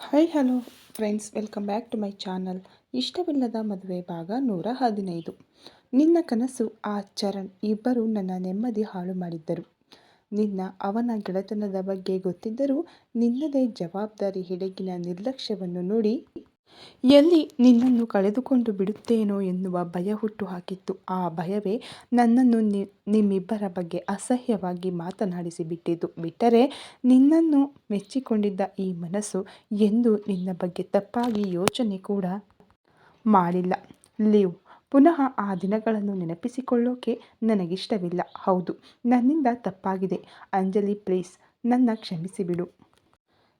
Hi hello friends welcome back to my channel ಇಷ್ಟವಿಲ್ಲದ ಮದುವೆ ಭಾಗ ನೂರ ಹದಿನೈದು. ನಿನ್ನ ಕನಸು, ಆ ಚರಣ್ ಇಬ್ಬರು ನನ್ನ ನೆಮ್ಮದಿ ಹಾಳು ಮಾಡಿದ್ದರು. ನಿನ್ನ ಅವನ ಗೆಳೆತನದ ಬಗ್ಗೆ ಗೊತ್ತಿದ್ದರೂ ನಿನ್ನದೇ ಜವಾಬ್ದಾರಿ, ಹೆಡಗಿನ ನಿರ್ಲಕ್ಷ್ಯವನ್ನು ನೋಡಿ ಎಲ್ಲಿ ನಿನ್ನನ್ನು ಕಳೆದುಕೊಂಡು ಬಿಡುತ್ತೇನೋ ಎನ್ನುವ ಭಯ ಹುಟ್ಟು ಹಾಕಿತ್ತು ಆ ಭಯವೇ ನನ್ನನ್ನು ನಿಮ್ಮಿಬ್ಬರ ಬಗ್ಗೆ ಅಸಹ್ಯವಾಗಿ ಮಾತನಾಡಿಸಿ ಬಿಟ್ಟಿತು. ಬಿಟ್ಟರೆ ನಿನ್ನನ್ನು ಮೆಚ್ಚಿಕೊಂಡಿದ್ದ ಈ ಮನಸ್ಸು ಎಂದು ನಿನ್ನ ಬಗ್ಗೆ ತಪ್ಪಾಗಿ ಯೋಚನೆ ಕೂಡ ಮಾಡಿಲ್ಲ. ಲೀವ್, ಪುನಃ ಆ ದಿನಗಳನ್ನು ನೆನಪಿಸಿಕೊಳ್ಳೋಕೆ ನನಗಿಷ್ಟವಿಲ್ಲ. ಹೌದು, ನನ್ನಿಂದ ತಪ್ಪಾಗಿದೆ. ಅಂಜಲಿ, ಪ್ಲೀಸ್ ನನ್ನ ಕ್ಷಮಿಸಿಬಿಡು.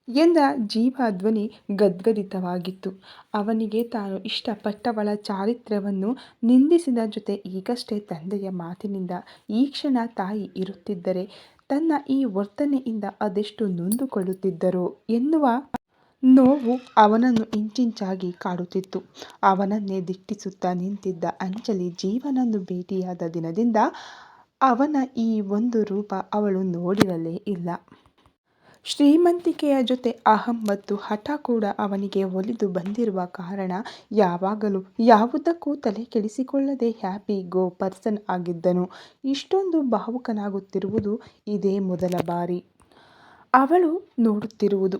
ಎಂದ ಜೀವ ಧ್ವನಿ ಗದ್ಗದಿತವಾಗಿತ್ತು. ಅವನಿಗೆ ತಾನು ಇಷ್ಟಪಟ್ಟವಳ ಚಾರಿತ್ರ್ಯವನ್ನು ನಿಂದಿಸಿದ ಜೊತೆ ಈಗಷ್ಟೇ ತಂದೆಯ ಮಾತಿನಿಂದ ಈ ಕ್ಷಣ ತಾಯಿ ಇರುತ್ತಿದ್ದರೆ ತನ್ನ ಈ ವರ್ತನೆಯಿಂದ ಅದೆಷ್ಟು ನೊಂದುಕೊಳ್ಳುತ್ತಿದ್ದರು ಎನ್ನುವ ನೋವು ಅವನನ್ನು ಇಂಚಿಂಚಾಗಿ ಕಾಡುತ್ತಿತ್ತು. ಅವನನ್ನೇ ದಿಟ್ಟಿಸುತ್ತಾ ನಿಂತಿದ್ದ ಅಂಜಲಿ ಜೀವನನ್ನು ಭೇಟಿಯಾದ ದಿನದಿಂದ ಅವನ ಈ ಒಂದು ರೂಪ ಅವಳು ನೋಡಿರಲೇ ಇಲ್ಲ. ಶ್ರೀಮಂತಿಕೆಯ ಜೊತೆ ಅಹಂ ಮತ್ತು ಹಠ ಕೂಡ ಅವನಿಗೆ ಒಲಿದು ಬಂದಿರುವ ಕಾರಣ ಯಾವಾಗಲೂ ಯಾವುದಕ್ಕೂ ತಲೆ ಕೆಡಿಸಿಕೊಳ್ಳದೆ ಹ್ಯಾಪಿ ಗೋ ಪರ್ಸನ್ ಆಗಿದ್ದನು. ಇಷ್ಟೊಂದು ಭಾವುಕನಾಗುತ್ತಿರುವುದು ಇದೇ ಮೊದಲ ಬಾರಿ. ಅವಳು ನೋಡುತ್ತಿರುವುದು.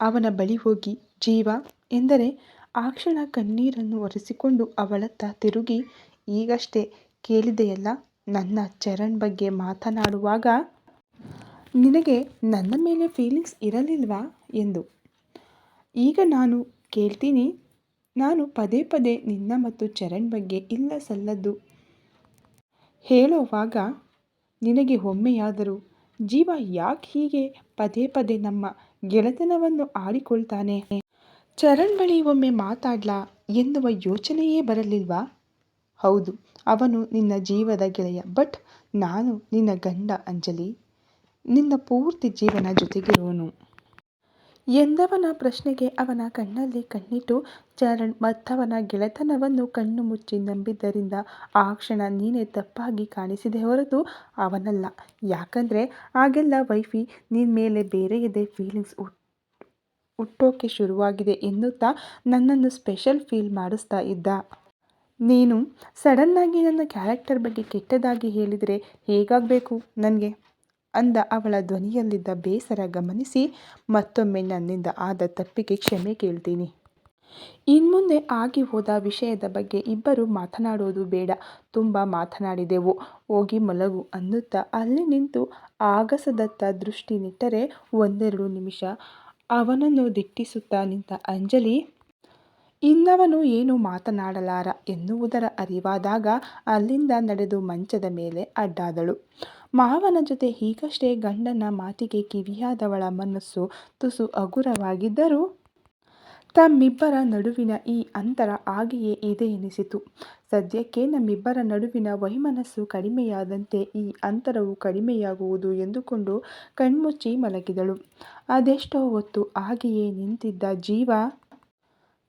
ಅವನ ಬಳಿ ಹೋಗಿ, ಜೀವ, ಎಂದರೆ ಆ ಕ್ಷಣ ಕಣ್ಣೀರನ್ನು ಒರೆಸಿಕೊಂಡು ಅವಳತ್ತ ತಿರುಗಿ, ಈಗಷ್ಟೇ ಕೇಳಿದೆಯಲ್ಲ, ನನ್ನ ಚರಣ್ ಬಗ್ಗೆ ಮಾತನಾಡುವಾಗ ನಿನಗೆ ನನ್ನ ಮೇಲೆ ಫೀಲಿಂಗ್ಸ್ ಇರಲಿಲ್ವಾ ಎಂದು. ಈಗ ನಾನು ಕೇಳ್ತೀನಿ, ನಾನು ಪದೇ ಪದೇ ನಿನ್ನ ಮತ್ತು ಚರಣ್ ಬಗ್ಗೆ ಇಲ್ಲ ಸಲ್ಲದ್ದು. ಹೇಳೋವಾಗ ನಿನಗೆ ಒಮ್ಮೆಯಾದರೂ ಜೀವ ಯಾಕೆ ಹೀಗೆ ಪದೇ ಪದೇ ನಮ್ಮ ಗೆಳೆತನವನ್ನು ಆಡಿಕೊಳ್ತಾನೆ? ಚರಣ್ ಬಳಿ ಒಮ್ಮೆ ಮಾತಾಡ್ಲಾ ಎನ್ನುವ ಯೋಚನೆಯೇ ಬರಲಿಲ್ವಾ? ಹೌದು, ಅವನು ನಿನ್ನ ಜೀವದ ಗೆಳೆಯ ಬಟ್ ನಾನು ನಿನ್ನ ಗಂಡ ಅಂಜಲಿ. ನಿನ್ನ ಪೂರ್ತಿ ಜೀವನ ಜೊತೆಗಿರುವನು. ಎಂದವನ ಪ್ರಶ್ನೆಗೆ ಅವನ ಕಣ್ಣಲ್ಲಿ ಕಣ್ಣಿಟ್ಟು, ಚರಣ್ ಮತ್ತವನ ಗೆಳೆತನವನ್ನು ಕಣ್ಣು ಮುಚ್ಚಿ ನಂಬಿದ್ದರಿಂದ ಆ ಕ್ಷಣ ನೀನೇ ತಪ್ಪಾಗಿ ಕಾಣಿಸಿದೆ ಹೊರತು ಅವನಲ್ಲ. ಯಾಕಂದರೆ ಆಗೆಲ್ಲ ವೈಫಿ ನಿನ್ನ ಮೇಲೆ ಬೇರೆ ಇದೆ ಫೀಲಿಂಗ್ಸ್ ಹುಟ್ಟೋಕೆ ಶುರುವಾಗಿದೆ ಎನ್ನುತ್ತಾ ನನ್ನನ್ನು ಸ್ಪೆಷಲ್ ಫೀಲ್ ಮಾಡಿಸ್ತಾ ಇದ್ದ. ನೀನು ಸಡನ್ನಾಗಿ ನನ್ನ ಕ್ಯಾರೆಕ್ಟರ್ ಬಗ್ಗೆ ಕೆಟ್ಟದಾಗಿ ಹೇಳಿದರೆ ಹೇಗಾಗಬೇಕು ನನಗೆ? ಅಂದ ಅವಳ ಧ್ವನಿಯಲ್ಲಿದ್ದ ಬೇಸರ ಗಮನಿಸಿ, ಮತ್ತೊಮ್ಮೆ ನನ್ನಿಂದ ಆದ ತಪ್ಪಿಗೆ ಕ್ಷಮೆ ಕೇಳ್ತೀನಿ. ಇನ್ಮುಂದೆ ಆಗಿ ಹೋದ ವಿಷಯದ ಬಗ್ಗೆ ಇಬ್ಬರು ಮಾತನಾಡೋದು ಬೇಡ. ತುಂಬ ಮಾತನಾಡಿದೆವು. ಹೋಗಿ ಮಲಗು ಅನ್ನುತ್ತಾ ಅಲ್ಲಿ ನಿಂತು ಆಗಸದತ್ತ ದೃಷ್ಟಿ ನಿಟ್ಟರೆ ಒಂದೆರಡು ನಿಮಿಷ. ಅವನನ್ನು ದಿಟ್ಟಿಸುತ್ತಾ ನಿಂತ ಅಂಜಲಿ, ಇನ್ನವನು ಏನು ಮಾತನಾಡಲಾರ? ಎನ್ನುವುದರ ಅರಿವಾದಾಗ ಅಲ್ಲಿಂದ ನಡೆದು ಮಂಚದ ಮೇಲೆ ಅಡ್ಡಾದಳು. ಮಾವನ ಜೊತೆ ಈಗಷ್ಟೇ ಗಂಡನ ಮಾತಿಗೆ ಕಿವಿಯಾದವಳ ಮನಸ್ಸು ತುಸು ಹಗುರವಾಗಿದ್ದರೂ ತಮ್ಮಿಬ್ಬರ ನಡುವಿನ ಈ ಅಂತರ ಹಾಗೆಯೇ ಇದೆ ಎನಿಸಿತು. ಸದ್ಯಕ್ಕೆ ನಮ್ಮಿಬ್ಬರ ನಡುವಿನ ವೈಮನಸ್ಸು ಕಡಿಮೆಯಾದಂತೆ ಈ ಅಂತರವು ಕಡಿಮೆಯಾಗುವುದು ಎಂದುಕೊಂಡು ಕಣ್ಮುಚ್ಚಿ ಮಲಗಿದಳು. ಅದೆಷ್ಟೋ ಹೊತ್ತು ಹಾಗೆಯೇ ನಿಂತಿದ್ದ ಜೀವ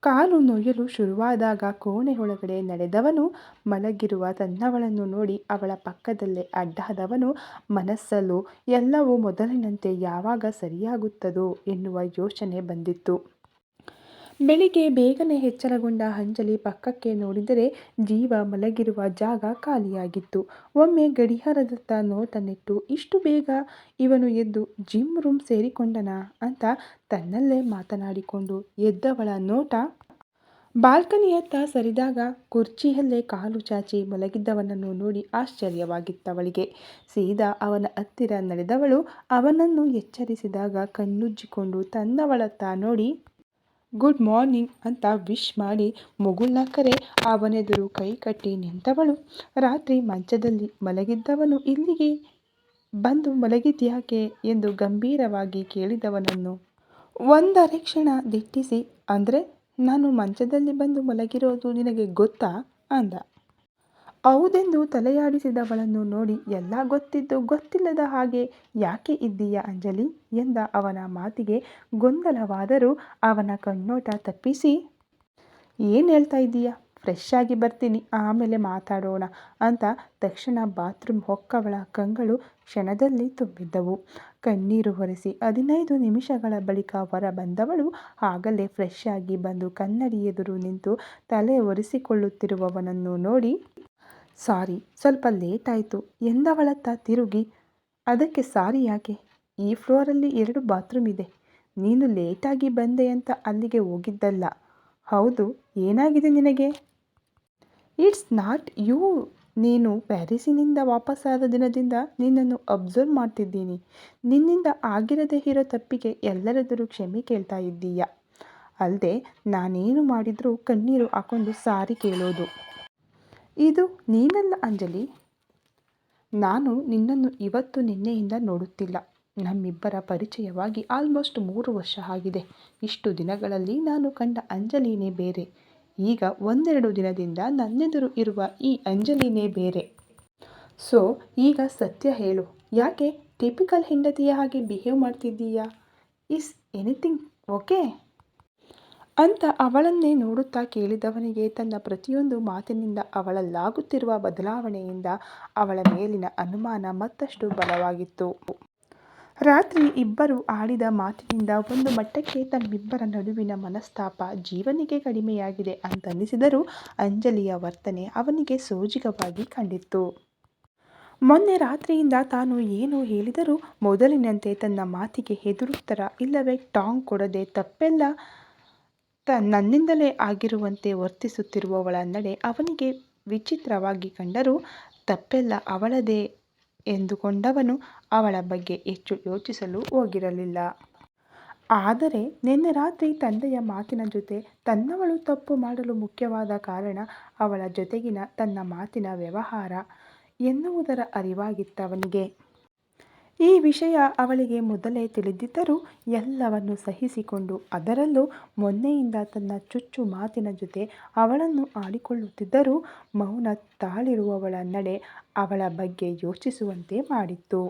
ಕಾಲು ನೋಯಲು ಶುರುವಾದಾಗ ಕೋಣೆ ಒಳಗಡೆ ನಡೆದವನು ಮಲಗಿರುವ ತನ್ನವಳನ್ನು ನೋಡಿ ಅವಳ ಪಕ್ಕದಲ್ಲೇ ಅಡ್ಡಾದವನು, ಮನಸ್ಸಲ್ಲೂ ಎಲ್ಲವೂ ಮೊದಲಿನಂತೆ ಯಾವಾಗ ಸರಿಯಾಗುತ್ತದೋ ಎನ್ನುವ ಯೋಚನೆ ಬಂದಿತ್ತು. ಬೆಳಿಗ್ಗೆ ಬೇಗನೆ ಎಚ್ಚರಗೊಂಡ ಅಂಜಲಿ ಪಕ್ಕಕ್ಕೆ ನೋಡಿದರೆ ಜೀವ ಮಲಗಿರುವ ಜಾಗ ಖಾಲಿಯಾಗಿತ್ತು. ಒಮ್ಮೆ ಗಡಿಯಾರದತ್ತ ನೋಟ ನೆಟ್ಟು ಇಷ್ಟು ಬೇಗ ಇವನು ಎದ್ದು ಜಿಮ್ ರೂಮ್ ಸೇರಿಕೊಂಡನಾ? ಅಂತ ತನ್ನಲ್ಲೇ ಮಾತನಾಡಿಕೊಂಡು ಎದ್ದವಳ ನೋಟ ಬಾಲ್ಕನಿಯತ್ತ ಸರಿದಾಗ ಕುರ್ಚಿಯಲ್ಲೇ ಕಾಲು ಚಾಚಿ ಮಲಗಿದ್ದವನನ್ನು ನೋಡಿ ಆಶ್ಚರ್ಯವಾಗಿತ್ತವಳಿಗೆ. ಸೀದಾ ಅವನ ಹತ್ತಿರ ನಡೆದವಳು ಅವನನ್ನು ಎಚ್ಚರಿಸಿದಾಗ ಕಣ್ಣುಜ್ಜಿಕೊಂಡು ತನ್ನವಳತ್ತ ನೋಡಿ ಗುಡ್ ಮಾರ್ನಿಂಗ್ ಅಂತ ವಿಶ್ ಮಾಡಿ ಮುಗುಳ್ನಕ್ಕರೆ ಅವನೆದುರು ಕೈ ಕಟ್ಟಿ ನಿಂತವಳು. ರಾತ್ರಿ ಮಂಚದಲ್ಲಿ ಮಲಗಿದ್ದವನು ಇಲ್ಲಿಗೆ ಬಂದು ಮಲಗಿದ್ಯಾಕೆ ಎಂದು ಗಂಭೀರವಾಗಿ ಕೇಳಿದವನನ್ನು. ಒಂದರೆ ಕ್ಷಣ ದಿಟ್ಟಿಸಿ, ಅಂದರೆ ನಾನು ಮಂಚದಲ್ಲಿ ಬಂದು ಮಲಗಿರೋದು ನಿನಗೆ ಗೊತ್ತಾ? ಅಂದ. ಹೌದೆಂದು ತಲೆಯಾಡಿಸಿದವಳನ್ನು ನೋಡಿ ಎಲ್ಲ ಗೊತ್ತಿದ್ದು ಗೊತ್ತಿಲ್ಲದ ಹಾಗೆ, ಯಾಕೆ ಇದ್ದೀಯ ಅಂಜಲಿ? ಎಂದ ಅವನ ಮಾತಿಗೆ ಗೊಂದಲವಾದರೂ ಅವನ ಕಣ್ಣೋಟ ತಪ್ಪಿಸಿ, ಏನು ಹೇಳ್ತಾ ಇದ್ದೀಯ? ಫ್ರೆಶ್ ಆಗಿ ಬರ್ತೀನಿ, ಆಮೇಲೆ ಮಾತಾಡೋಣ ಅಂತ ತಕ್ಷಣ ಬಾತ್ರೂಮ್ ಹೊಕ್ಕವಳ ಕಂಗಳು ಕ್ಷಣದಲ್ಲಿ ತುಂಬಿದ್ದವು. ಕಣ್ಣೀರು ಒರೆಸಿ ಹದಿನೈದು ನಿಮಿಷಗಳ ಬಳಿಕ ಹೊರ ಬಂದವಳು ಆಗಲೇ ಫ್ರೆಶ್ ಆಗಿ ಬಂದು ಕನ್ನಡಿ ಎದುರು ನಿಂತು ತಲೆ ಒರೆಸಿಕೊಳ್ಳುತ್ತಿರುವವನನ್ನು ನೋಡಿ ಸಾರಿ, ಸ್ವಲ್ಪ ಲೇಟಾಯಿತು. ಎಂದವಳತ್ತ ತಿರುಗಿ, ಅದಕ್ಕೆ ಸಾರಿ ಯಾಕೆ? ಈ ಫ್ಲೋರಲ್ಲಿ ಎರಡು ಬಾತ್ರೂಮ್ ಇದೆ. ನೀನು ಲೇಟಾಗಿ ಬಂದೆ ಅಂತ ಅಲ್ಲಿಗೆ ಹೋಗಿದ್ದಲ್ಲ. ಹೌದು, ಏನಾಗಿದೆ ನಿನಗೆ? It's not you. ನೀನು ಪ್ಯಾರಿಸಿನಿಂದ ವಾಪಸ್ಸಾದ ದಿನದಿಂದ ನಿನ್ನನ್ನು ಅಬ್ಸರ್ವ್ ಮಾಡ್ತಿದ್ದೀನಿ. ನಿನ್ನಿಂದ ಆಗಿರದೇ ಇರೋ ತಪ್ಪಿಗೆ ಎಲ್ಲರೆದುರು ಕ್ಷಮೆ ಕೇಳ್ತಾ ಇದ್ದೀಯ? ಅಲ್ಲದೆ ನಾನೇನು ಮಾಡಿದರೂ ಕಣ್ಣೀರು ಹಾಕೊಂಡು ಸಾರಿ ಕೇಳೋದು. ಇದು ನೀನಲ್ಲ ಅಂಜಲಿ. ನಾನು ನಿನ್ನನ್ನು ಇವತ್ತು ನಿನ್ನೆಯಿಂದ ನೋಡುತ್ತಿಲ್ಲ. ನಮ್ಮಿಬ್ಬರ ಪರಿಚಯವಾಗಿ ಆಲ್ಮೋಸ್ಟ್ ಮೂರು ವರ್ಷ ಆಗಿದೆ. ಇಷ್ಟು ದಿನಗಳಲ್ಲಿ ನಾನು ಕಂಡ ಅಂಜಲಿನೇ ಬೇರೆ. ಈಗ ಒಂದೆರಡು ದಿನದಿಂದ ನನ್ನೆದುರು ಇರುವ ಈ ಅಂಜಲಿನೇ ಬೇರೆ. ಸೊ ಈಗ ಸತ್ಯ ಹೇಳು. ಯಾಕೆ? ಟಿಪಿಕಲ್ ಹೆಂಡತಿಯ ಹಾಗೆ ಬಿಹೇವ್ ಮಾಡ್ತಿದ್ದೀಯಾ? ಇಸ್ ಎನಿಥಿಂಗ್ ಓಕೆ ಅಂತ ಅವಳನ್ನೇ ನೋಡುತ್ತಾ ಕೇಳಿದವನಿಗೆ ತನ್ನ ಪ್ರತಿಯೊಂದು ಮಾತಿನಿಂದ ಅವಳಲ್ಲಾಗುತ್ತಿರುವ ಬದಲಾವಣೆಯಿಂದ ಅವಳ ಮೇಲಿನ ಅನುಮಾನ ಮತ್ತಷ್ಟು ಬಲವಾಗಿತ್ತು. ರಾತ್ರಿ ಇಬ್ಬರು ಆಡಿದ ಮಾತಿನಿಂದ ಒಂದು ಮಟ್ಟಕ್ಕೆ ತಮ್ಮಿಬ್ಬರ ನಡುವಿನ ಮನಸ್ತಾಪ ಜೀವನಿಗೆ ಕಡಿಮೆಯಾಗಿದೆ ಅಂತನಿಸಿದರೂ ಅಂಜಲಿಯ ವರ್ತನೆ ಅವನಿಗೆ ಸೋಜಿಗವಾಗಿ ಕಂಡಿತ್ತು. ಮೊನ್ನೆ ರಾತ್ರಿಯಿಂದ ತಾನು ಏನು ಹೇಳಿದರೂ ಮೊದಲಿನಂತೆ ತನ್ನ ಮಾತಿಗೆ ಹೆದರುತ್ತರ ಇಲ್ಲವೇ ಟಾಂಗ್ ಕೊಡದೆ ತಪ್ಪೆಲ್ಲ ತ ನನ್ನಿಂದಲೇ ಆಗಿರುವಂತೆ ವರ್ತಿಸುತ್ತಿರುವವಳ ನಡೆ ಅವನಿಗೆ ವಿಚಿತ್ರವಾಗಿ ಕಂಡರೂ ತಪ್ಪೆಲ್ಲ ಅವಳದೇ ಎಂದುಕೊಂಡವನು ಅವಳ ಬಗ್ಗೆ ಹೆಚ್ಚು ಯೋಚಿಸಲು ಹೋಗಿರಲಿಲ್ಲ. ಆದರೆ ನಿನ್ನೆ ರಾತ್ರಿ ತಂದೆಯ ಮಾತಿನ ಜೊತೆ ತನ್ನವಳು ತಪ್ಪು ಮಾಡಲು ಮುಖ್ಯವಾದ ಕಾರಣ ಅವಳ ಜೊತೆಗಿನ ತನ್ನ ಮಾತಿನ ವ್ಯವಹಾರ ಎನ್ನುವುದರ ಅರಿವಾಗಿತ್ತವನಿಗೆ. ಈ ವಿಷಯ ಅವಳಿಗೆ ಮೊದಲೇ ತಿಳಿದಿದ್ದರೂ ಎಲ್ಲವನ್ನು ಸಹಿಸಿಕೊಂಡು ಅದರಲ್ಲೂ ಮೊನ್ನೆಯಿಂದ ತನ್ನ ಚುಚ್ಚು ಮಾತಿನ ಜೊತೆ ಅವಳನ್ನು ಆಡಿಕೊಳ್ಳುತ್ತಿದ್ದರೂ ಮೌನ ತಾಳಿರುವವಳ ನಡೆ ಅವಳ ಬಗ್ಗೆ ಯೋಚಿಸುವಂತೆ ಮಾಡಿತ್ತು.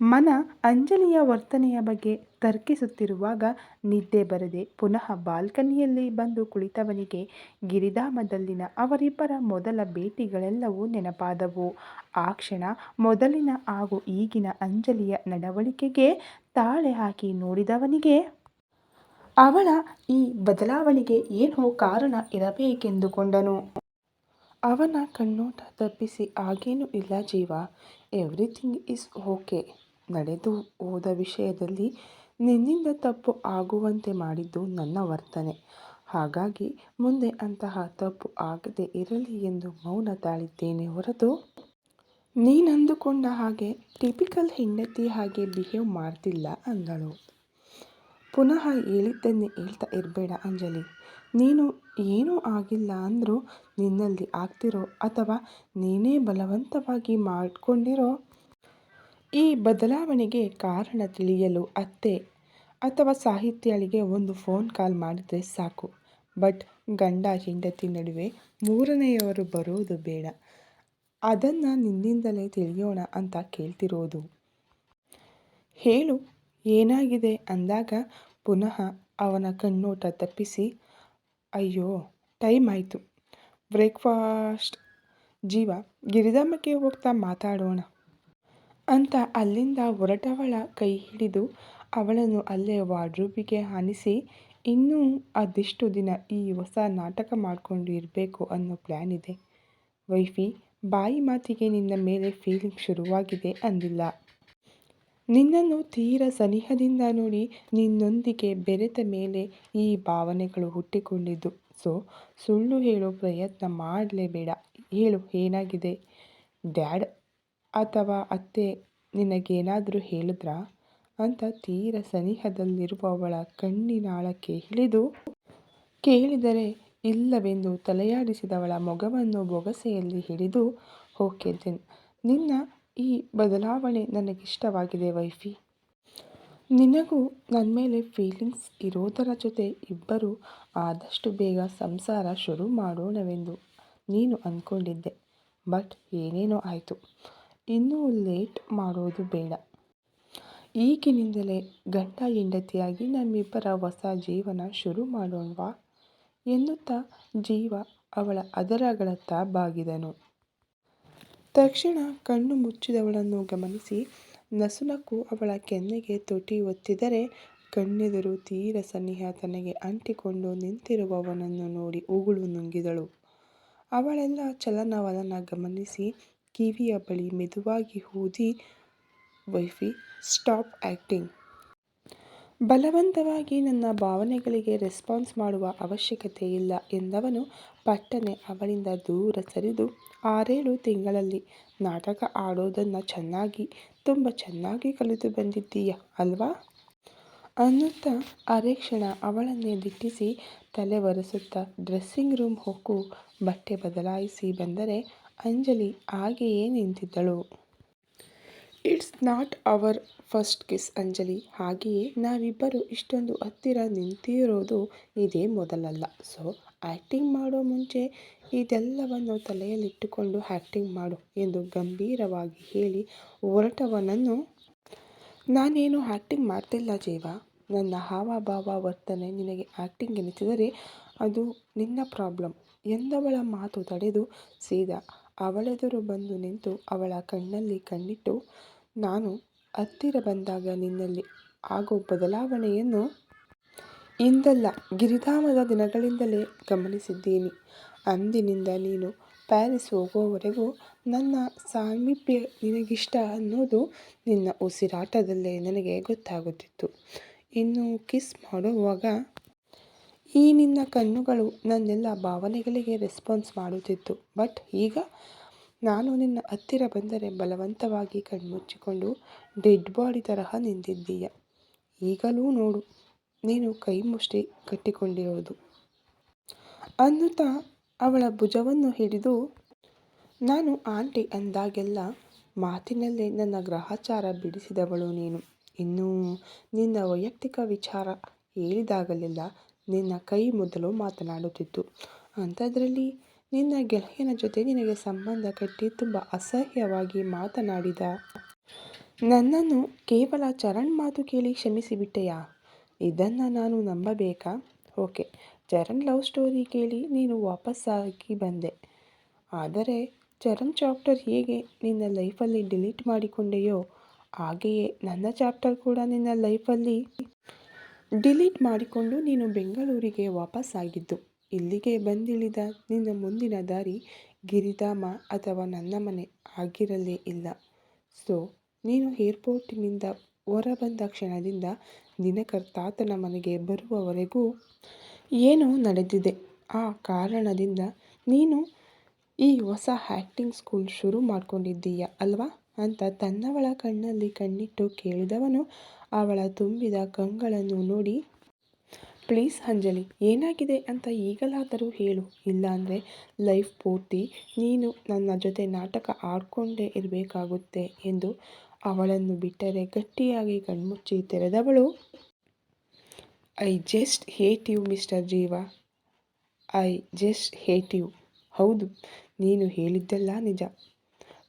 ಮನ ಅಂಜಲಿಯ ವರ್ತನೆಯ ಬಗ್ಗೆ ತರ್ಕಿಸುತ್ತಿರುವಾಗ ನಿದ್ದೆ ಬರದೆ ಪುನಃ ಬಾಲ್ಕನಿಯಲ್ಲಿ ಬಂದು ಕುಳಿತವನಿಗೆ ಗಿರಿಧಾಮದಲ್ಲಿನ ಅವರಿಬ್ಬರ ಮೊದಲ ಭೇಟಿಗಳೆಲ್ಲವೂ ನೆನಪಾದವು. ಆ ಕ್ಷಣ ಮೊದಲಿನ ಹಾಗೂ ಈಗಿನ ಅಂಜಲಿಯ ನಡವಳಿಕೆಗೆ ತಾಳೆ ಹಾಕಿ ನೋಡಿದವನಿಗೆ, ಅವಳ ಈ ಬದಲಾವಣೆಗೆ ಏನೋ ಕಾರಣ ಇರಬೇಕೆಂದುಕೊಂಡನು. ಅವನ ಕಣ್ಣೋಟ ತಪ್ಪಿಸಿ, ಹಾಗೇನೂ ಇಲ್ಲ ಜೀವ. Everything is okay. ನಡೆದು ಹೋದ ವಿಷಯದಲ್ಲಿ ನಿನ್ನಿಂದ ತಪ್ಪು ಆಗುವಂತೆ ಮಾಡಿದ್ದು ನನ್ನ ವರ್ತನೆ. ಹಾಗಾಗಿ ಮುಂದೆ ಅಂತಹ ತಪ್ಪು ಆಗದೆ ಇರಲಿ ಎಂದು ಮೌನ ತಾಳಿದ್ದೇನೆ ಹೊರತು ನೀನಂದುಕೊಂಡ ಹಾಗೆ ಟಿಪಿಕಲ್ ಹೆಂಡತಿ ಹಾಗೆ ಬಿಹೇವ್ ಮಾಡ್ತಿಲ್ಲ ಅಂದಳು. ಪುನಃ ಹೇಳಿದ್ದನ್ನೇ ಹೇಳ್ತಾ ಇರಬೇಡ ಅಂಜಲಿ. ನೀನು ಏನೂ ಆಗಿಲ್ಲ ಅಂದರೂ ನಿನ್ನಲ್ಲಿ ಆಗ್ತಿರೋ ಅಥವಾ ನೀನೇ ಬಲವಂತವಾಗಿ ಮಾಡಿಕೊಂಡಿರೋ ಈ ಬದಲಾವಣೆಗೆ ಕಾರಣ ತಿಳಿಯಲು ಅತ್ತೆ ಅಥವಾ ಸಾಹಿತ್ಯಳಿಗೆ ಒಂದು ಫೋನ್ ಕಾಲ್ ಮಾಡಿದರೆ ಸಾಕು. ಬಟ್ ಗಂಡ ಹೆಂಡತಿ ನಡುವೆ ಮೂರನೆಯವರು ಬರೋದು ಬೇಡ. ಅದನ್ನು ನಿನ್ನಿಂದಲೇ ತಿಳಿಯೋಣ ಅಂತ ಕೇಳ್ತಿರೋದು. ಹೇಳು, ಏನಾಗಿದೆ? ಅಂದಾಗ ಪುನಃ ಅವನ ಕಣ್ಣೋಟ ತಪ್ಪಿಸಿ, ಅಯ್ಯೋ, ಟೈಮ್ ಆಯಿತು. ಬ್ರೇಕ್ಫಾಸ್ಟ್. ಜೀವ, ಗಿರಿಧಾಮಕ್ಕೆ ಹೋಗ್ತಾ ಮಾತಾಡೋಣ. ಅಂತ ಅಲ್ಲಿಂದ ಹೊರಟವಳ ಕೈ ಹಿಡಿದು ಅವಳನ್ನು ಅಲ್ಲೇ ವಾರ್ಡ್ರೋಬಿಗೆ ಆನಿಸಿ, ಇನ್ನೂ ಅದೆಷ್ಟು ದಿನ ಈ ಹೊಸ ನಾಟಕ ಮಾಡಿಕೊಂಡು ಇರಬೇಕು ಅನ್ನೋ ಪ್ಲ್ಯಾನ್ ಇದೆ. ವೈಫಿ, ಬಾಯಿ ಮಾತಿಗೆ ನಿನ್ನ ಮೇಲೆ ಫೀಲಿಂಗ್ ಶುರುವಾಗಿದೆ ಅಂದಿಲ್ಲ. ನಿನ್ನನ್ನು ತೀರ ಸನಿಹದಿಂದ ನೋಡಿ ನಿನ್ನೊಂದಿಗೆ ಬೆರೆತ ಮೇಲೆ ಈ ಭಾವನೆಗಳು ಹುಟ್ಟಿಕೊಂಡಿದ್ದು. ಸೊ, ಸುಳ್ಳು ಹೇಳೋ ಪ್ರಯತ್ನ ಮಾಡಲೇಬೇಡ. ಹೇಳು, ಏನಾಗಿದೆ? ಡ್ಯಾಡ್ ಅಥವಾ ಅತ್ತೆ ನಿನಗೇನಾದರೂ ಹೇಳಿದ್ರಾ? ಅಂತ ತೀರ ಸನಿಹದಲ್ಲಿರುವವಳ ಕಣ್ಣಿನಾಳಕ್ಕೆ ಇಳಿದು ಕೇಳಿದರೆ ಇಲ್ಲವೆಂದು ತಲೆಯಾಡಿಸಿದವಳ ಮೊಗವನ್ನು ಬೊಗಸೆಯಲ್ಲಿ ಹಿಡಿದು ಓಕೆ ನಿನ್ನ ಈ ಬದಲಾವಣೆ ನನಗಿಷ್ಟವಾಗಿದೆ ವೈಫಿ. ನಿನಗೂ ನನ್ನ ಮೇಲೆ ಫೀಲಿಂಗ್ಸ್ ಇರೋದರ ಜೊತೆ ಇಬ್ಬರು ಆದಷ್ಟು ಬೇಗ ಸಂಸಾರ ಶುರು ಮಾಡೋಣವೆಂದು ನೀನು ಅಂದ್ಕೊಂಡಿದ್ದೆ ಬಟ್ ಏನೇನೋ ಆಯಿತು. ಇನ್ನೂ ಲೇಟ್ ಮಾಡೋದು ಬೇಡ ಈಗಿನಿಂದಲೇ ಗಂಡ ಹೆಂಡತಿಯಾಗಿ ನಮ್ಮಿಬ್ಬರ ಹೊಸ ಜೀವನ ಶುರು ಮಾಡೋಣವಾ ಎನ್ನುತ್ತಾ ಜೀವ ಅವಳ ಅದರಗಳತ್ತ ಬಾಗಿದನು. ತಕ್ಷಣ ಕಣ್ಣು ಮುಚ್ಚಿದವಳನ್ನು ಗಮನಿಸಿ ನಸುನಕ್ಕು ಅವಳ ಕೆನ್ನೆಗೆ ತುಟಿ ಒತ್ತಿದರೆ ಕಣ್ಣೆದುರು ತೀರ ಸನಿಹ ತನಗೆ ಅಂಟಿಕೊಂಡು ನಿಂತಿರುವವನನ್ನು ನೋಡಿ ಉಗುಳು ನುಂಗಿದಳು. ಅವಳೆಲ್ಲ ಚಲನವಲನ ಗಮನಿಸಿ ಕಿವಿಯ ಬಳಿ ಮೆದುವಾಗಿ ಊದಿ, ವೈಫಿ, ಸ್ಟಾಪ್ ಆ್ಯಕ್ಟಿಂಗ್ ಬಲವಂತವಾಗಿ ನನ್ನ ಭಾವನೆಗಳಿಗೆ ರೆಸ್ಪಾನ್ಸ್ ಮಾಡುವ ಅವಶ್ಯಕತೆ ಇಲ್ಲ ಎಂದವನು ಪಟ್ಟನೆ ಅವಳಿಂದ ದೂರ ಸರಿದು ಆರೇಳು ತಿಂಗಳಲ್ಲಿ, ನಾಟಕ ಆಡೋದನ್ನು ಚೆನ್ನಾಗಿ, ತುಂಬ ಚೆನ್ನಾಗಿ ಕಲಿತು ಬಂದಿದ್ದೀಯ, ಅಲ್ವಾ? ಅನ್ನುತ್ತಾ ಅರೆಕ್ಷಣ ಅವಳನ್ನೇ ದಿಟ್ಟಿಸಿ ತಲೆ ಒರೆಸುತ್ತಾ ಡ್ರೆಸ್ಸಿಂಗ್ ರೂಮ್ ಹೊಕ್ಕು ಬಟ್ಟೆ ಬದಲಾಯಿಸಿ ಬಂದರೆ ಅಂಜಲಿ ಹಾಗೆಯೇ ನಿಂತಿದ್ದಳು. It's not our first kiss Anjali. ಹಾಗೆಯೇ ನಾವಿಬ್ಬರು ಇಷ್ಟೊಂದು ಹತ್ತಿರ ನಿಂತಿರೋದು ಇದೇ ಮೊದಲಲ್ಲ. ಸೊ ಆ್ಯಕ್ಟಿಂಗ್ ಮಾಡೋ ಮುಂಚೆ ಇದೆಲ್ಲವನ್ನು ತಲೆಯಲ್ಲಿಟ್ಟುಕೊಂಡು ಆ್ಯಕ್ಟಿಂಗ್ ಮಾಡು ಎಂದು ಗಂಭೀರವಾಗಿ ಹೇಳಿ ಹೊರಟವನನ್ನು. ನಾನೇನು ಆ್ಯಕ್ಟಿಂಗ್ ಮಾಡ್ತಿಲ್ಲ ಜೀವ. ನನ್ನ ಹಾವಭಾವ ವರ್ತನೆ ನಿನಗೆ ಆ್ಯಕ್ಟಿಂಗ್ ಎನಿಸಿದರೆ ಅದು ನಿನ್ನ ಪ್ರಾಬ್ಲಮ್ ಎಂದವಳ ಮಾತು ತಡೆದು ಸೀದಾ ಅವಳೆದುರು ಬಂದು ನಿಂತು ಅವಳ ಕಣ್ಣಲ್ಲಿ ಕಣ್ಣಿಟ್ಟು, ನಾನು ಹತ್ತಿರ ಬಂದಾಗ ನಿನ್ನಲ್ಲಿ ಆಗೋ ಬದಲಾವಣೆಯನ್ನು ಇಂದಲ್ಲ, ಗಿರಿಧಾಮದ ದಿನಗಳಿಂದಲೇ ಗಮನಿಸಿದ್ದೀನಿ. ಅಂದಿನಿಂದ ನೀನು ಪ್ಯಾರಿಸ್ ಹೋಗೋವರೆಗೂ ನನ್ನ ಸಾಮೀಪ್ಯ ನಿನಗಿಷ್ಟ ಅನ್ನೋದು ನಿನ್ನ ಉಸಿರಾಟದಲ್ಲೇ ನನಗೆ ಗೊತ್ತಾಗುತ್ತಿತ್ತು. ಇನ್ನು ಕಿಸ್ ಮಾಡೋವಾಗ ಈ ನಿನ್ನ ಕಣ್ಣುಗಳು ನನ್ನೆಲ್ಲ ಭಾವನೆಗಳಿಗೆ ರೆಸ್ಪಾನ್ಸ್ ಮಾಡುತ್ತಿತ್ತು. ಬಟ್ ಈಗ ನಾನು ನಿನ್ನ ಹತ್ತಿರ ಬಂದರೆ ಬಲವಂತವಾಗಿ ಕಣ್ಮುಚ್ಚಿಕೊಂಡು ಡೆಡ್ ಬಾಡಿ ತರಹ ನಿಂತಿದ್ದೀಯ. ಈಗಲೂ ನೋಡು, ನೀನು ಕೈ ಮುಷ್ಟಿ ಕಟ್ಟಿಕೊಂಡಿರೋದು. ಅನ್ನುತ್ತಾ ಅವಳ ಭುಜವನ್ನು ಹಿಡಿದು, ನಾನು ಆಂಟಿ ಅಂದಾಗೆಲ್ಲ ಮಾತಿನಲ್ಲೇ ನನ್ನ ಗ್ರಹಚಾರ ಬಿಡಿಸಿದವಳು ನೀನು. ಇನ್ನೂ ನಿನ್ನ ವೈಯಕ್ತಿಕ ವಿಚಾರ ಹೇಳಿದಾಗಲೆಲ್ಲ ನಿನ್ನ ಕೈ ಮೊದಲು ಮಾತನಾಡುತ್ತಿತ್ತು. ಅಂಥದ್ರಲ್ಲಿ ನಿನ್ನ ಗೆಳೆಯನ ಜೊತೆ ನಿನಗೆ ಸಂಬಂಧ ಕಟ್ಟಿ ತುಂಬ ಅಸಹ್ಯವಾಗಿ ಮಾತನಾಡಿದ ನನ್ನನ್ನು ಕೇವಲ ಚರಣ್ ಮಾತು ಕೇಳಿ ಕ್ಷಮಿಸಿಬಿಟ್ಟೆಯಾ? ಇದನ್ನು ನಾನು ನಂಬಬೇಕಾ? ಓಕೆ, ಚರಣ್ ಲವ್ ಸ್ಟೋರಿ ಕೇಳಿ ನೀನು ವಾಪಸ್ಸಾಗಿ ಬಂದೆ. ಆದರೆ ಚರಣ್ ಚಾಪ್ಟರ್ ಹೇಗೆ ನಿನ್ನ ಲೈಫಲ್ಲಿ ಡಿಲೀಟ್ ಮಾಡಿಕೊಂಡೆಯೋ, ಹಾಗೆಯೇ ನನ್ನ ಚಾಪ್ಟರ್ ಕೂಡ ನಿನ್ನ ಲೈಫಲ್ಲಿ ಡಿಲೀಟ್ ಮಾಡಿಕೊಂಡು ನೀನು ಬೆಂಗಳೂರಿಗೆ ವಾಪಸ್ಸಾಗಿದ್ದು. ಇಲ್ಲಿಗೆ ಬಂದಿಳಿದ ನಿನ್ನ ಮುಂದಿನ ದಾರಿ ಗಿರಿಧಾಮ ಅಥವಾ ನನ್ನ ಮನೆ ಆಗಿರಲೇ ಇಲ್ಲ. ಸೊ, ನೀನು ಏರ್ಪೋರ್ಟಿನಿಂದ ಹೊರಬಂದ ಕ್ಷಣದಿಂದ ದಿನಕರ್ ತಾತನ ಮನೆಗೆ ಬರುವವರೆಗೂ ಏನು ನಡೆದಿದೆ. ಆ ಕಾರಣದಿಂದ ನೀನು ಈ ಹೊಸ ಆ್ಯಕ್ಟಿಂಗ್ ಸ್ಕೂಲ್ ಶುರು ಮಾಡ್ಕೊಂಡಿದ್ದೀಯ ಅಲ್ವಾ ಅಂತ ತನ್ನವಳ ಕಣ್ಣಲ್ಲಿ ಕಣ್ಣಿಟ್ಟು ಕೇಳಿದವನು ಅವಳ ತುಂಬಿದ ಕಂಗಳನ್ನು ನೋಡಿ, ಪ್ಲೀಸ್ ಅಂಜಲಿ, ಏನಾಗಿದೆ ಅಂತ ಈಗಲಾದರೂ ಹೇಳು. ಇಲ್ಲಾಂದರೆ ಲೈಫ್ ಪೂರ್ತಿ ನೀನು ನನ್ನ ಜೊತೆ ನಾಟಕ ಆಡ್ಕೊಂಡೇ ಇರಬೇಕಾಗುತ್ತೆ ಎಂದು ಅವಳನ್ನು ಬಿಟ್ಟರೆ ಗಟ್ಟಿಯಾಗಿ ಕಣ್ಮುಚ್ಚಿ ತೆರೆದವಳು. I just hate you, mister Jeeva. I just hate you. ಹೌದು, ನೀನು ಹೇಳಿದ್ದೆಲ್ಲ ನಿಜ.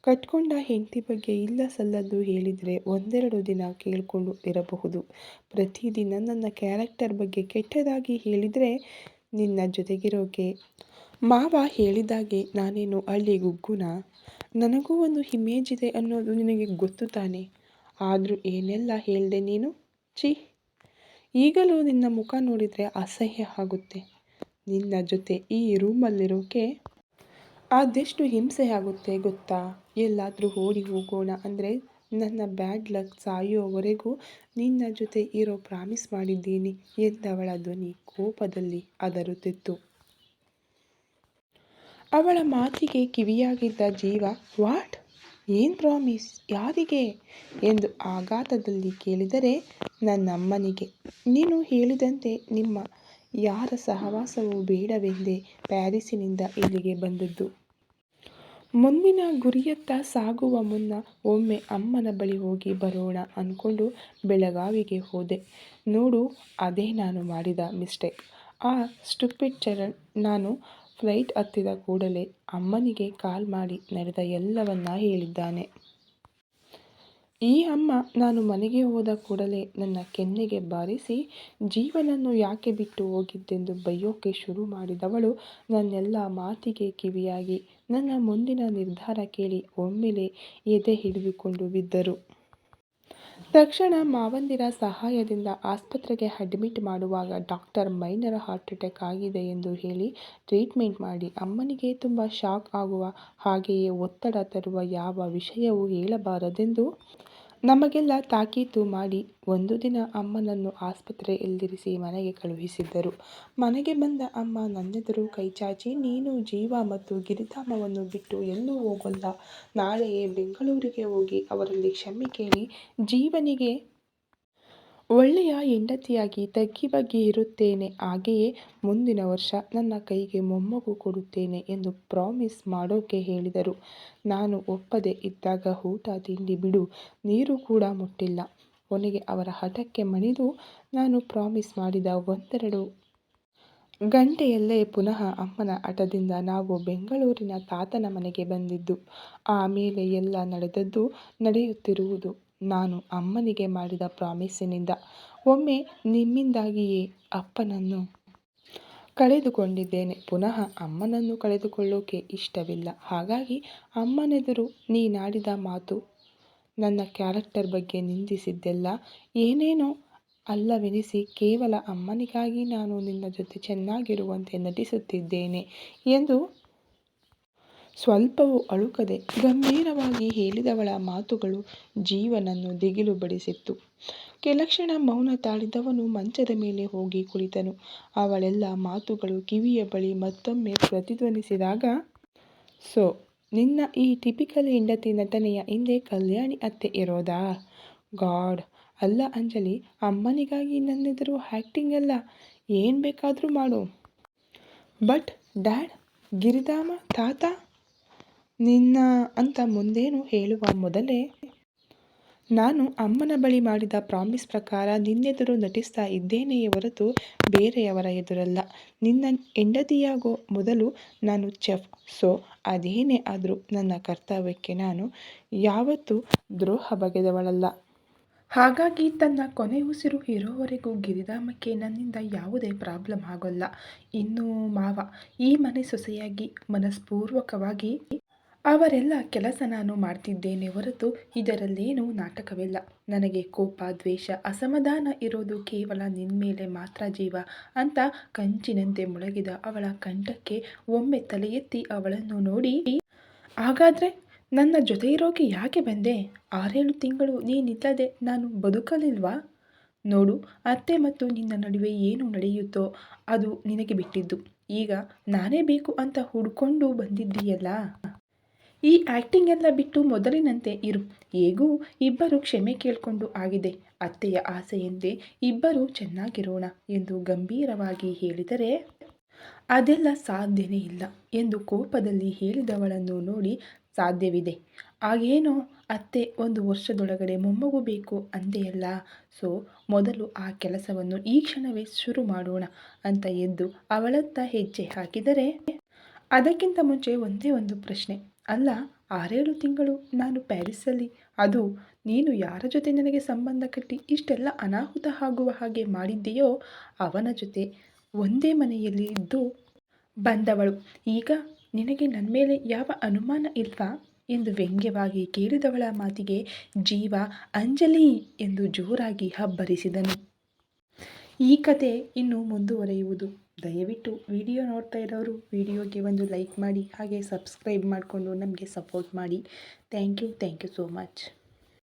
ಕಟ್ಕೊಂಡ ಹೆಂಡತಿ ಬಗ್ಗೆ ಇಲ್ಲ ಸಲ್ಲದ್ದು ಹೇಳಿದರೆ ಒಂದೆರಡು ದಿನ ಕೇಳಿಕೊಂಡು ಇರಬಹುದು. ಪ್ರತಿದಿನ ನನ್ನ ಕ್ಯಾರೆಕ್ಟರ್ ಬಗ್ಗೆ ಕೆಟ್ಟದಾಗಿ ಹೇಳಿದರೆ ನಿನ್ನ ಜೊತೆಗಿರೋಕೆ ಮಾವ ಹೇಳಿದಾಗೆ ನಾನೇನು ಹಳ್ಳಿ ಗುಗ್ಗುನ ನನಗೂ ಒಂದು ಇಮೇಜ್ ಇದೆ ಅನ್ನೋದು ನಿನಗೆ ಗೊತ್ತು ತಾನೇ? ಆದರೂ ಏನೆಲ್ಲ ಹೇಳಿದೆ ನೀನು? ಛೀ! ಈಗಲೂ ನಿನ್ನ ಮುಖ ನೋಡಿದರೆ ಅಸಹ್ಯ ಆಗುತ್ತೆ. ನಿನ್ನ ಜೊತೆ ಈ ರೂಮಲ್ಲಿರೋಕೆ ಅದೆಷ್ಟು ಹಿಂಸೆ ಆಗುತ್ತೆ ಗೊತ್ತಾ? ಎಲ್ಲಾದರೂ ಓಡಿ ಹೋಗೋಣ ಅಂದರೆ ನನ್ನ ಬ್ಯಾಡ್ ಲಕ್ ಸಾಯೋವರೆಗೂ ನಿನ್ನ ಜೊತೆ ಇರೋ ಪ್ರಾಮಿಸ್ ಮಾಡಿದ್ದೀನಿ ಎಂದವಳ ಧ್ವನಿ ಕೋಪದಲ್ಲಿ ಅದರುತ್ತಿತ್ತು. ಅವಳ ಮಾತಿಗೆ ಕಿವಿಯಾಗಿದ್ದ ಜೀವ, ವಾಟ್? ಏನು ಪ್ರಾಮಿಸ್? ಯಾರಿಗೆ? ಎಂದು ಆಘಾತದಲ್ಲಿ ಕೇಳಿದರೆ ನನ್ನಮ್ಮನಿಗೆ. ನೀನು ಹೇಳಿದಂತೆ ನಿಮ್ಮ ಯಾರ ಸಹವಾಸವೂ ಬೇಡವೆಂದೇ ಪ್ಯಾರಿಸ್ಸಿನಿಂದ ಇಲ್ಲಿಗೆ ಬಂದದ್ದು. ಮುಂದಿನ ಗುರಿಯತ್ತ ಸಾಗುವ ಮುನ್ನ ಒಮ್ಮೆ ಅಮ್ಮನ ಬಳಿ ಹೋಗಿ ಬರೋಣ ಅಂದ್ಕೊಂಡು ಬೆಳಗಾವಿಗೆ ಹೋದೆ. ನೋಡು, ಅದೇ ನಾನು ಮಾಡಿದ ಮಿಸ್ಟೇಕ್. ಆ ಸ್ಟುಪಿಡ್ ಚರಣ್ ನಾನು ಫ್ಲೈಟ್ ಹತ್ತಿದ ಕೂಡಲೇ ಅಮ್ಮನಿಗೆ ಕಾಲ್ ಮಾಡಿ ನಡೆದ ಎಲ್ಲವನ್ನ ಹೇಳಿದ್ದಾನೆ. ಈ ಅಮ್ಮ ನಾನು ಮನೆಗೆ ಹೋದ ಕೂಡಲೇ ನನ್ನ ಕೆನ್ನೆಗೆ ಬಾರಿಸಿ, ಜೀವನನ್ನು ಯಾಕೆ ಬಿಟ್ಟು ಹೋಗಿದ್ದೆಂದು ಬೈಯೋಕೆ ಶುರು ಮಾಡಿದವಳು ನನ್ನೆಲ್ಲ ಮಾತಿಗೆ ಕಿವಿಯಾಗಿ, ನನ್ನ ಮುಂದಿನ ನಿರ್ಧಾರ ಕೇಳಿ ಒಮ್ಮೆಲೆ ಎದೆ ಹಿಡಿದುಕೊಂಡು ಬಿದ್ದರು. ತಕ್ಷಣ ಮಾವಂದಿರ ಸಹಾಯದಿಂದ ಆಸ್ಪತ್ರೆಗೆ ಅಡ್ಮಿಟ್ ಮಾಡುವಾಗ ಡಾಕ್ಟರ್ ಮೈನರ್ ಹಾರ್ಟ್ ಅಟ್ಯಾಕ್ ಆಗಿದೆ ಎಂದು ಹೇಳಿ ಟ್ರೀಟ್ಮೆಂಟ್ ಮಾಡಿ ಅಮ್ಮನಿಗೆ ತುಂಬ ಶಾಕ್ ಆಗುವ ಹಾಗೆಯೇ ಒತ್ತಡ ತರುವ ಯಾವ ವಿಷಯವೂ ಹೇಳಬಾರದೆಂದು ನಮಗೆಲ್ಲ ತಾಕೀತು ಮಾಡಿ ಒಂದು ದಿನ ಅಮ್ಮನನ್ನು ಆಸ್ಪತ್ರೆಯಲ್ಲಿರಿಸಿ ಮನೆಗೆ ಕಳುಹಿಸಿದ್ದರು. ಮನೆಗೆ ಬಂದ ಅಮ್ಮ ನನ್ನೆದುರು ಕೈಚಾಚಿ ನೀನು ಜೀವ ಮತ್ತು ಗಿರಿಧಾಮವನ್ನು ಬಿಟ್ಟು ಎಲ್ಲೂ ಹೋಗಲ್ಲ. ನಾಳೆಯೇ ಬೆಂಗಳೂರಿಗೆ ಹೋಗಿ ಅವರಲ್ಲಿ ಕ್ಷಮೆ ಕೇಳಿ, ಜೀವನಿಗೆ ಒಳ್ಳೆಯ ಹೆಂಡತಿಯಾಗಿ ತಗ್ಗಿ ಬಗ್ಗಿ ಇರುತ್ತೇನೆ, ಹಾಗೆಯೇ ಮುಂದಿನ ವರ್ಷ ನನ್ನ ಕೈಗೆ ಮೊಮ್ಮಗು ಕೊಡುತ್ತೇನೆ ಎಂದು ಪ್ರಾಮಿಸ್ ಮಾಡೋಕೆ ಹೇಳಿದರು. ನಾನು ಒಪ್ಪದೆ ಇದ್ದಾಗ ಊಟ ತಿಂಡಿ ಬಿಡು, ನೀರು ಕೂಡ ಮುಟ್ಟಿಲ್ಲ. ಕೊನೆಗೆ ಅವರ ಹಠಕ್ಕೆ ಮಣಿದು, ನಾನು ಪ್ರಾಮಿಸ್ ಮಾಡಿದ ಒಂದೆರಡು ಗಂಟೆಯಲ್ಲೇ ಪುನಃ ಅಮ್ಮನ ಹಠದಿಂದ ನಾವು ಬೆಂಗಳೂರಿನ ತಾತನ ಮನೆಗೆ ಬಂದಿದ್ದು. ಆಮೇಲೆ ಎಲ್ಲ ನಡೆದದ್ದು ನಡೆಯುತ್ತಿರುವುದು. ನಾನು ಅಮ್ಮನಿಗೆ ಮಾಡಿದ ಪ್ರಾಮಿಸಿನಿಂದ ಒಮ್ಮೆ ನಿಮ್ಮಿಂದಾಗಿಯೇ ಅಪ್ಪನನ್ನು ಕಳೆದುಕೊಂಡಿದ್ದೇನೆ. ಪುನಃ ಅಮ್ಮನನ್ನು ಕಳೆದುಕೊಳ್ಳೋಕೆ ಇಷ್ಟವಿಲ್ಲ. ಹಾಗಾಗಿ ಅಮ್ಮನೆದುರು ನೀನಾಡಿದ ಮಾತು ನನ್ನ ಕ್ಯಾರೆಕ್ಟರ್ ಬಗ್ಗೆ ನಿಂದಿಸಿದ್ದೆಲ್ಲ ಏನೇನೋ ಅಲ್ಲವೆನಿಸಿ ಕೇವಲ ಅಮ್ಮನಿಗಾಗಿ ನಾನು ನಿನ್ನ ಜೊತೆ ಚೆನ್ನಾಗಿರುವಂತೆ ನಟಿಸುತ್ತಿದ್ದೇನೆ ಎಂದು ಸ್ವಲ್ಪವೂ ಅಳುಕದೆ ಗಂಭೀರವಾಗಿ ಹೇಳಿದವಳ ಮಾತುಗಳು ಜೀವನನ್ನು ದಿಗಿಲು ಬಡಿಸಿತ್ತು ಕೆಲಕ್ಷಣ ಮೌನ ತಾಳಿದವನು ಮಂಚದ ಮೇಲೆ ಹೋಗಿ ಕುಳಿತನು. ಅವಳೆಲ್ಲ ಮಾತುಗಳು ಕಿವಿಯ ಬಳಿ ಮತ್ತೊಮ್ಮೆ ಪ್ರತಿಧ್ವನಿಸಿದಾಗ, ಸೊ, ನಿನ್ನ ಈ ಟಿಪಿಕಲ್ ಹೆಂಡತಿ ನಟನೆಯ ಹಿಂದೆ ಕಲ್ಯಾಣಿ ಅತ್ತೆ ಇರೋದಾ? ಗಾಡ್, ಅಲ್ಲ ಅಂಜಲಿ, ಅಮ್ಮನಿಗಾಗಿ ನನ್ನೆದುರು ಆ್ಯಕ್ಟಿಂಗ್ ಅಲ್ಲ, ಏನು ಬೇಕಾದರೂ ಮಾಡು. ಬಟ್, ಡ್ಯಾಡ್, ಗಿರಿಧಾಮ, ತಾತ ನಿನ್ನ ಅಂತ ಮುಂದೇನು ಹೇಳುವ ಮೊದಲೇ ನಾನು ಅಮ್ಮನ ಬಳಿ ಮಾಡಿದ ಪ್ರಾಮಿಸ್ ಪ್ರಕಾರ ನಿನ್ನೆದುರು ನಟಿಸ್ತಾ ಇದ್ದೇನೆಯೇ ಹೊರತು ಬೇರೆಯವರ ಎದುರಲ್ಲ. ನಿನ್ನ ಹೆಂಡತಿಯಾಗೋ ಮೊದಲು ನಾನು ಚೆಫ್, ಸೊ ಅದೇನೇ ಆದರೂ ನನ್ನ ಕರ್ತವ್ಯಕ್ಕೆ ನಾನು ಯಾವತ್ತೂ ದ್ರೋಹ ಬಗೆದವಳಲ್ಲ. ಹಾಗಾಗಿ ತನ್ನ ಕೊನೆ ಉಸಿರು ಇರೋವರೆಗೂ ಗಿರಿಧಾಮಕ್ಕೆ ನನ್ನಿಂದ ಯಾವುದೇ ಪ್ರಾಬ್ಲಮ್ ಆಗೋಲ್ಲ. ಇನ್ನು ಮಾವ, ಈ ಮನೆ ಸೊಸೆಯಾಗಿ ಮನಸ್ಪೂರ್ವಕವಾಗಿ ಅವರೆಲ್ಲ ಕೆಲಸ ನಾನು ಮಾಡ್ತಿದ್ದೇನೆ ಹೊರತು ಇದರಲ್ಲೇನೂ ನಾಟಕವಿಲ್ಲ. ನನಗೆ ಕೋಪ, ದ್ವೇಷ, ಅಸಮಾಧಾನ ಇರೋದು ಕೇವಲ ನಿನ್ಮೇಲೆ ಮಾತ್ರ ಜೀವ ಅಂತ ಕಂಚಿನಂತೆ ಮುಳಗಿದ ಅವಳ ಕಂಠಕ್ಕೆ ಒಮ್ಮೆ ತಲೆ ಎತ್ತಿ ಅವಳನ್ನು ನೋಡಿ, ಹಾಗಾದ್ರೆ ನನ್ನ ಜೊತೆ ಇರೋಕೆ ಯಾಕೆ ಬಂದೆ? ಆರೇಳು ತಿಂಗಳು ನೀನಿಲ್ಲದೆ ನಾನು ಬದುಕಲಿಲ್ವಾ? ನೋಡು, ಅತ್ತೆ ಮತ್ತು ನಿನ್ನ ನಡುವೆ ಏನು ನಡೆಯುತ್ತೋ ಅದು ನಿನಗೆ ಬಿಟ್ಟಿದ್ದು. ಈಗ ನಾನೇ ಬೇಕು ಅಂತ ಹುಡ್ಕೊಂಡು ಬಂದಿದ್ದೀಯಲ್ಲ? ಈ ಆ್ಯಕ್ಟಿಂಗ್ ಎಲ್ಲ ಬಿಟ್ಟು ಮೊದಲಿನಂತೆ ಇರು. ಹೇಗೂ ಇಬ್ಬರು ಕ್ಷಮೆ ಕೇಳಿಕೊಂಡು ಆಗಿದೆ. ಅತ್ತೆಯ ಆಸೆಯಂತೆ ಇಬ್ಬರು ಚೆನ್ನಾಗಿರೋಣ ಎಂದು ಗಂಭೀರವಾಗಿ ಹೇಳಿದರೆ, ಅದೆಲ್ಲ ಸಾಧ್ಯನೇ ಇಲ್ಲ ಎಂದು ಕೋಪದಲ್ಲಿ ಹೇಳಿದವಳನ್ನು ನೋಡಿ ಸಾಧ್ಯವಿದೆ. ಆಗೇನೋ ಅತ್ತೆ ಒಂದು ವರ್ಷದೊಳಗಡೆ ಮೊಮ್ಮಗು ಬೇಕು ಅಂದೆಯಲ್ಲ ಸೊ ಮೊದಲು ಆ ಕೆಲಸವನ್ನು ಈ ಕ್ಷಣವೇ ಶುರು ಮಾಡೋಣ ಅಂತ ಎದ್ದು ಅವಳತ್ತ ಹೆಜ್ಜೆ ಹಾಕಿದರೆ, ಅದಕ್ಕಿಂತ ಮುಂಚೆ ಒಂದೇ ಒಂದು ಪ್ರಶ್ನೆ. ಅಲ್ಲ, ಆರೇಳು ತಿಂಗಳು ನಾನು ಪ್ಯಾರಿಸಲ್ಲಿ ಅದು ನೀನು ಯಾರ ಜೊತೆ ನನಗೆ ಸಂಬಂಧ ಕಟ್ಟಿ ಇಷ್ಟೆಲ್ಲ ಅನಾಹುತ ಆಗುವ ಹಾಗೆ ಮಾಡಿದ್ದೀಯೋ ಅವನ ಜೊತೆ ಒಂದೇ ಮನೆಯಲ್ಲಿ ಇದ್ದು ಬಂದವಳು. ಈಗ ನಿನಗೆ ನನ್ನ ಮೇಲೆ ಯಾವ ಅನುಮಾನ ಇಲ್ವಾ? ಎಂದು ವ್ಯಂಗ್ಯವಾಗಿ ಕೇಳಿದವಳ ಮಾತಿಗೆ ಜೀವ, ಅಂಜಲಿ ಎಂದು ಜೋರಾಗಿ ಹಬ್ಬರಿಸಿದನು ಈ ಕತೆ ಇನ್ನು ಮುಂದುವರೆಯುವುದು. ದಯವಿಟ್ಟು ವಿಡಿಯೋ ನೋಡ್ತಾ ಇರೋರು ವಿಡಿಯೋಗೆ ಒಂದು ಲೈಕ್ ಮಾಡಿ ಹಾಗೆ ಸಬ್ಸ್ಕ್ರೈಬ್ ಮಾಡಿಕೊಂಡು ನಮಗೆ ಸಪೋರ್ಟ್ ಮಾಡಿ. Thank you thank you so much.